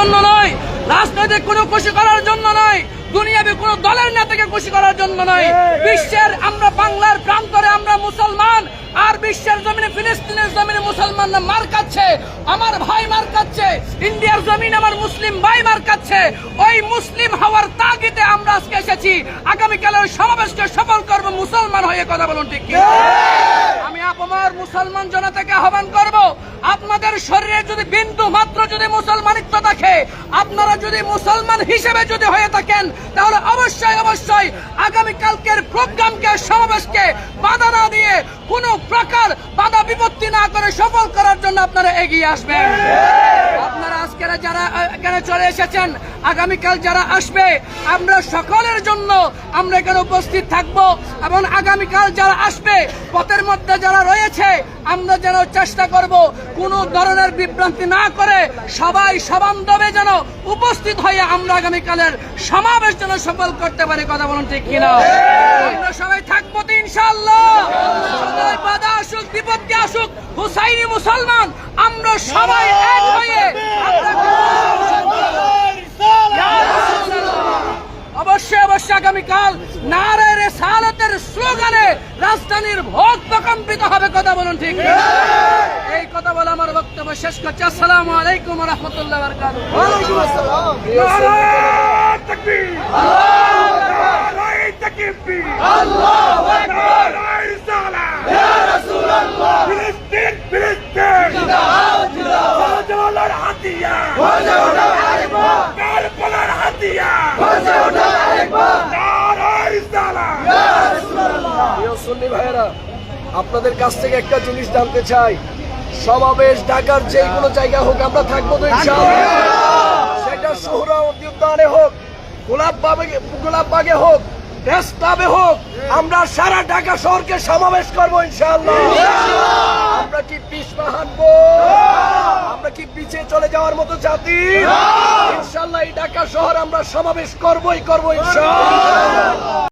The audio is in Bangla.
জন্য নয়। রাজনৈতিক কোনো খুশি করার জন্য নয়। দুনিয়াবি কোনো দলের নেতাকে খুশি করার জন্য নয়। বিশ্বের আমরা বাংলার প্রান্তরে আমরা মুসলমান, আর বিশ্বের জমিনে ফিলিস্তিনের জমিনে মুসলমানরা মার খাচ্ছে। আমার ভাই মার খাচ্ছে। ইন্ডিয়ার জমিন আমার মুসলিম ভাই মার খাচ্ছে। ওই মুসলিম হওয়ার তাগিতে আমরা আজকে এসেছি। আগামীকালের সমাবেশকে সফল করব মুসলমান হয়ে কথা বলুন ঠিক কি আমি আপনার মুসলমান জনতাকে আহ্বান করব, আপনাদের শরীরে যদি বিন্দু মাত্র যদি মুসলমানিত্ব থাকে আপনারা যদি মুসলমান হিসেবে যদি হয়ে থাকেন, তাহলে অবশ্যই অবশ্যই আগামী কালকের প্রোগ্রামকে, সমাবেশকে বাধা না দিয়ে কোনো প্রকার বাধা বিপত্তি না করে সফল করার জন্য আপনারা এগিয়ে আসবেন। এখানে চলে এসেছেন। আগামীকাল যারা আসবে, আমরা সকলের জন্য আমরা এখানে উপস্থিত থাকব এবং আগামীকাল যারা আসবে, পথের মধ্যে যারা রয়েছে, আমরা যেন চেষ্টা করব কোনো ধরনের বিভ্রান্তি না করে সবাই সবান্ধবে যেন উপস্থিত হয়ে আমরা আগামীকালের সমাবেশ যেন সফল করতে পারি। কথা বলুন ঠিক কিনা? আমরা সবাই থাকব তো ইনশাল্লাহ আসুক, বিপত্তি আসুক, হুসাইনি মুসলমান, আমরা সবাই এক হয়ে আমরা অবশ্যই আগামীকাল নারের সালতের স্লোগানে রাজধানীর ভোগ প্রকম্পিত হবে কথা বলুন ঠিক এই কথা বলে আমার বক্তব্য শেষ করছি। আসসালামু আলাইকুম রহমতুল্লাহ বারকাতুহু। ফিলিস্তিন ফিলিস্তিন আপনাদের কাছ থেকে একটা জিনিস জানতে চাই। সমাবেশ ঢাকার যে কোনো জায়গা হোক, আমরা থাকব তো সেটা সোহরা উদ্যানে হোক, গোলাপ বাগে হোক হোক, আমরা সারা ঢাকা শহরকে সমাবেশ করব ইনশাআল্লাহ। আমরা কি পিছপা হাঁটবো? আমরা কি পিছিয়ে চলে যাওয়ার মতো জাতি? ঢাকা শহর আমরা সমাবেশ করবই করব